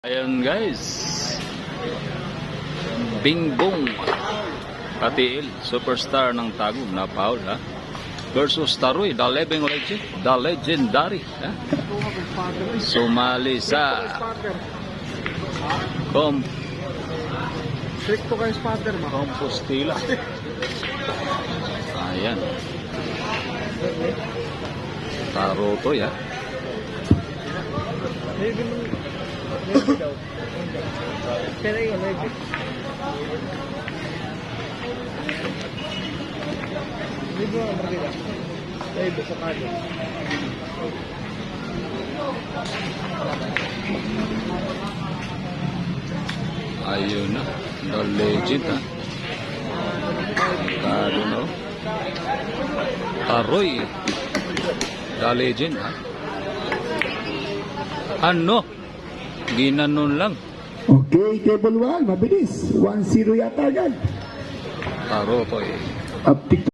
Ayan guys. Bingbong. Katiil, superstar ng Tagum na Paul ha. Versus Taroy, the living legend, the legendary. Ha? Sumali sa Kom Trick to kay spotter mo. Compostela. Ayan. Taro to ya. Pero yun. Maybe mo ang partida. Maybe sa kado. Ayun na. The legend ha. Tado no. Taroy. The legend ha. Ano? Ginanon lang. Okay, table 1, mabilis. 1-0 yata agad. Taro to eh. Uptick